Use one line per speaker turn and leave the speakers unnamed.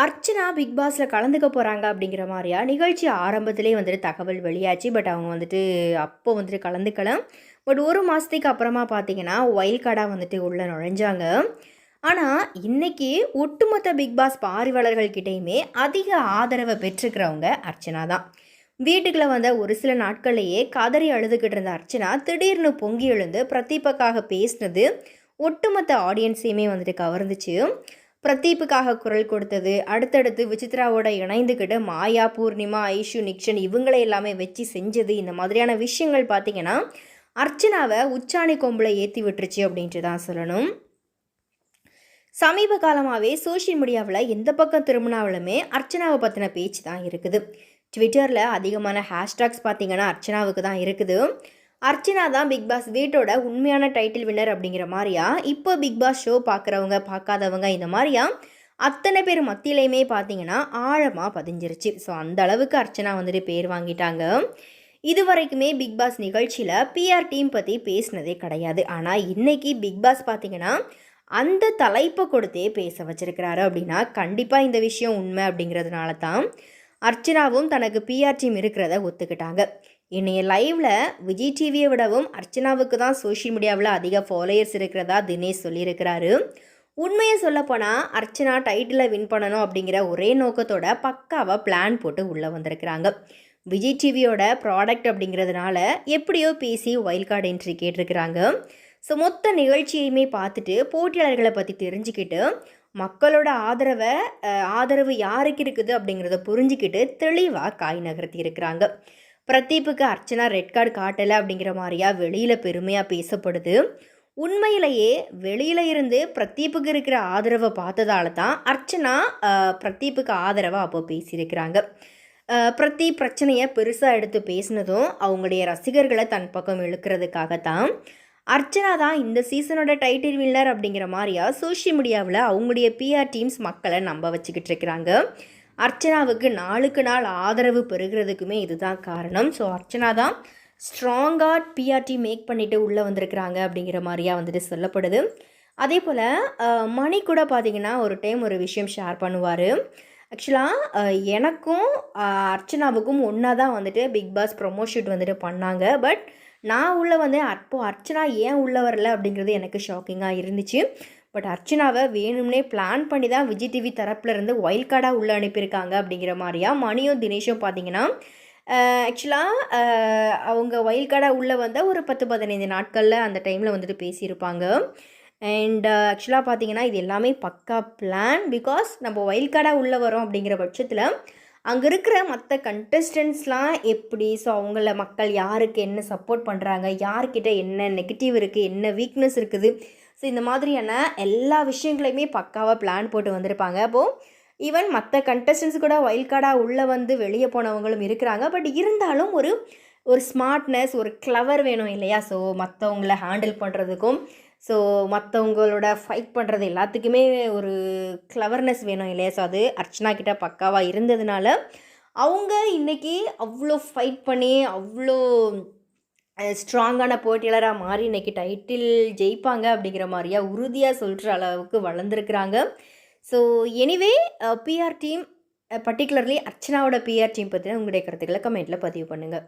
Archana big பாஸில் கலந்துக்க போகிறாங்க அப்படிங்கிற மாதிரியா? நிகழ்ச்சி ஆரம்பத்திலே வந்துட்டு தகவல் வெளியாச்சு. பட் அவங்க வந்துட்டு அப்போ வந்துட்டு கலந்துக்கலாம் பட் ஒரு மாதத்துக்கு அப்புறமா பார்த்தீங்கன்னா ஒயில் கார்டாக வந்துட்டு உள்ளே நுழைஞ்சாங்க. ஆனால் இன்றைக்கி ஒட்டுமொத்த பிக் பாஸ் பார்வையாளர்கள்கிட்டையுமே அதிக ஆதரவை பெற்றுக்கிறவங்க அர்ச்சனா தான். வீட்டுக்குள்ளே வந்த ஒரு சில நாட்கள்லேயே கதறி அழுதுகிட்டு இருந்த அர்ச்சனா திடீர்னு பொங்கி எழுந்து பிரதீபக்காக பேசினது ஒட்டுமொத்த ஆடியன்ஸையுமே வந்துட்டு கவர்ந்துச்சு. பிரதீப்புக்காக குரல் கொடுத்தது. அடுத்தடுத்து விசித்ராவோட இணைந்துக்கிட்டு மாயா பூர்ணிமா ஐஷு நிக்ஷன் இவங்களை எல்லாமே வச்சு செஞ்சது. இந்த மாதிரியான விஷயங்கள் பார்த்தீங்கன்னா அர்ச்சனாவை உச்சாணி கொம்பில் ஏற்றி விட்டுருச்சு அப்படின்ட்டு தான் சொல்லணும். சமீப காலமாகவே சோஷியல் மீடியாவில் எந்த பக்கம் திரும்பினாலுமே அர்ச்சனாவை பற்றின பேச்சு தான் இருக்குது. ட்விட்டரில் அதிகமான ஹேஷ்டாக்ஸ் பார்த்தீங்கன்னா அர்ச்சனாவுக்கு தான் இருக்குது. அர்ச்சனா தான் பிக் பாஸ் வீட்டோட உண்மையான டைட்டில் வின்னர் அப்படிங்கிற மாதிரியா? இப்போ பிக் பாஸ் ஷோ பார்க்குறவங்க பார்க்காதவங்க இந்த மாதிரியா? அத்தனை பேர் மத்தியிலையுமே பார்த்தீங்கன்னா ஆழமாக பதிஞ்சிருச்சு. ஸோ அந்த அளவுக்கு அர்ச்சனா வந்துட்டு பேர் வாங்கிட்டாங்க. இது வரைக்குமே பிக் பாஸ் நிகழ்ச்சியில் பிஆர் டீம் பற்றி பேசினதே கிடையாது. ஆனால் இன்னைக்கு பிக் பாஸ் பார்த்தீங்கன்னா அந்த தலைப்பை கொடுத்தே பேச வச்சிருக்கிறாரு அப்படின்னா கண்டிப்பாக இந்த விஷயம் உண்மை அப்படிங்கிறதுனால தான் அர்ச்சனாவும் தனக்கு பிஆர் டீம் இருக்கிறத ஒத்துக்கிட்டாங்க. இன்றைய லைவில் விஜய் டிவியை விடவும் அர்ச்சனாவுக்கு தான் சோஷியல் மீடியாவில் அதிக ஃபாலோயர்ஸ் இருக்கிறதா தினேஷ் சொல்லியிருக்கிறாரு. உண்மையை சொல்லப்போனால் அர்ச்சனா டைட்டிலை வின் பண்ணணும் அப்படிங்கிற ஒரே நோக்கத்தோட பக்காவாக பிளான் போட்டு உள்ளே வந்திருக்கிறாங்க. விஜய் டிவியோட ப்ராடக்ட் அப்படிங்கிறதுனால எப்படியோ பேசி வைல்ட் கார்டு என்ட்ரி கேட்டிருக்கிறாங்க. ஸோ மொத்த நிகழ்ச்சியுமே பார்த்துட்டு போட்டியாளர்களை பற்றி தெரிஞ்சுக்கிட்டு மக்களோட ஆதரவை ஆதரவு யாருக்கு இருக்குது அப்படிங்கிறத புரிஞ்சுக்கிட்டு தெளிவாக காய் நகர்த்தி இருக்கிறாங்க. பிரதீப்புக்கு அர்ச்சனா ரெட் கார்டு காட்டலை அப்படிங்கிற மாதிரியா வெளியில் பெருமையாக பேசப்படுது. உண்மையிலேயே வெளியில இருந்து பிரதீப்புக்கு இருக்கிற ஆதரவை பார்த்ததால தான் அர்ச்சனா பிரதீப்புக்கு ஆதரவாக அப்போ பேசியிருக்கிறாங்க. பிரதீப் பிரச்சனையை பெருசாக எடுத்து பேசினதும் அவங்களுடைய ரசிகர்களை தன் பக்கம் இழுக்கிறதுக்காக தான் அர்ச்சனா தான் இந்த சீசனோட டைட்டில் வின்னர் அப்படிங்கிற மாதிரியா சோஷியல் மீடியாவில் அவங்களுடைய பிஆர் டீம்ஸ் மக்களை நம்ப வச்சுக்கிட்டு இருக்கிறாங்க. அர்ச்சனாவுக்கு நாளுக்கு நாள் ஆதரவு பெறுகிறதுக்குமே இதுதான் காரணம். ஸோ அர்ச்சனா தான் ஸ்ட்ராங்காக பிஆர் டீம் மேக் பண்ணிட்டு உள்ளே வந்திருக்கிறாங்க அப்படிங்கிற மாதிரியா வந்துட்டு சொல்லப்படுது. அதே போல் மணி கூட பார்த்தீங்கன்னா ஒரு டைம் ஒரு விஷயம் ஷேர் பண்ணுவார். ஆக்சுவலாக எனக்கும் அர்ச்சனாவுக்கும் ஒன்றா தான் வந்துட்டு பிக் பாஸ் ப்ரொமோ ஷூட் வந்துட்டு பண்ணாங்க. பட் நான் உள்ளே வந்து அப்போ அர்ச்சனா ஏன் உள்ளே வரல அப்படிங்கிறது எனக்கு ஷாக்கிங்காக இருந்துச்சு. பட் அர்ச்சனாவை வேணும்னே பிளான் பண்ணி தான் விஜய் டிவி தரப்புலேருந்து ஒயில் கார்டாக உள்ளே அனுப்பியிருக்காங்க அப்படிங்கிற மாதிரியா? மணியும் தினேஷும் பார்த்தீங்கன்னா ஆக்சுவலாக அவங்க ஒயில் கார்டாக உள்ளே வந்தால் ஒரு பத்து பதினைந்து நாட்களில் அந்த டைமில் வந்துட்டு பேசியிருப்பாங்க. அண்ட் ஆக்சுவலாக பார்த்தீங்கன்னா இது எல்லாமே பக்கா பிளான் பிகாஸ் நம்ம ஒயில் கார்டாக உள்ளே வரோம் அப்படிங்கிற பட்சத்தில் அங்கே இருக்கிற மற்ற கண்டஸ்டன்ஸ்லாம் எப்படி? ஸோ அவங்கள மக்கள் யாருக்கு என்ன சப்போர்ட் பண்ணுறாங்க யார்கிட்ட என்ன நெகட்டிவ் இருக்குது என்ன வீக்னஸ் இருக்குது? ஸோ இந்த மாதிரியான எல்லா விஷயங்களையுமே பக்காவாக பிளான் போட்டு வந்திருப்பாங்க. அப்போது ஈவன் மற்ற கண்டஸ்டன்ஸ் கூட ஒயில் கார்டாக உள்ளே வந்து வெளியே போனவங்களும் இருக்கிறாங்க. பட் இருந்தாலும் ஒரு ஒரு ஸ்மார்ட்னஸ் ஒரு கிளவர் வேணும் இல்லையா? ஸோ மற்றவங்கள ஹேண்டில் பண்ணுறதுக்கும் ஸோ மற்றவங்களோட ஃபைட் பண்ணுறது எல்லாத்துக்குமே ஒரு கிளவர்னஸ் வேணும் இல்லையா? ஸோ அது அர்ச்சனா கிட்ட பக்காவாக இருந்ததுனால அவங்க இன்றைக்கி அவ்வளோ ஃபைட் பண்ணி அவ்வளோ ஸ்ட்ராங்கான போட்டியாளராக மாறி இன்றைக்கி டைட்டில் ஜெயிப்பாங்க அப்படிங்கிற மாதிரியா உறுதியாக சொல்கிற அளவுக்கு வளர்ந்துருக்குறாங்க. So anyway PR team particularly அர்ச்சனாவோட PR team பற்றின உங்களுடைய கருத்துக்களை கமெண்ட்டில் பதிவு பண்ணுங்கள்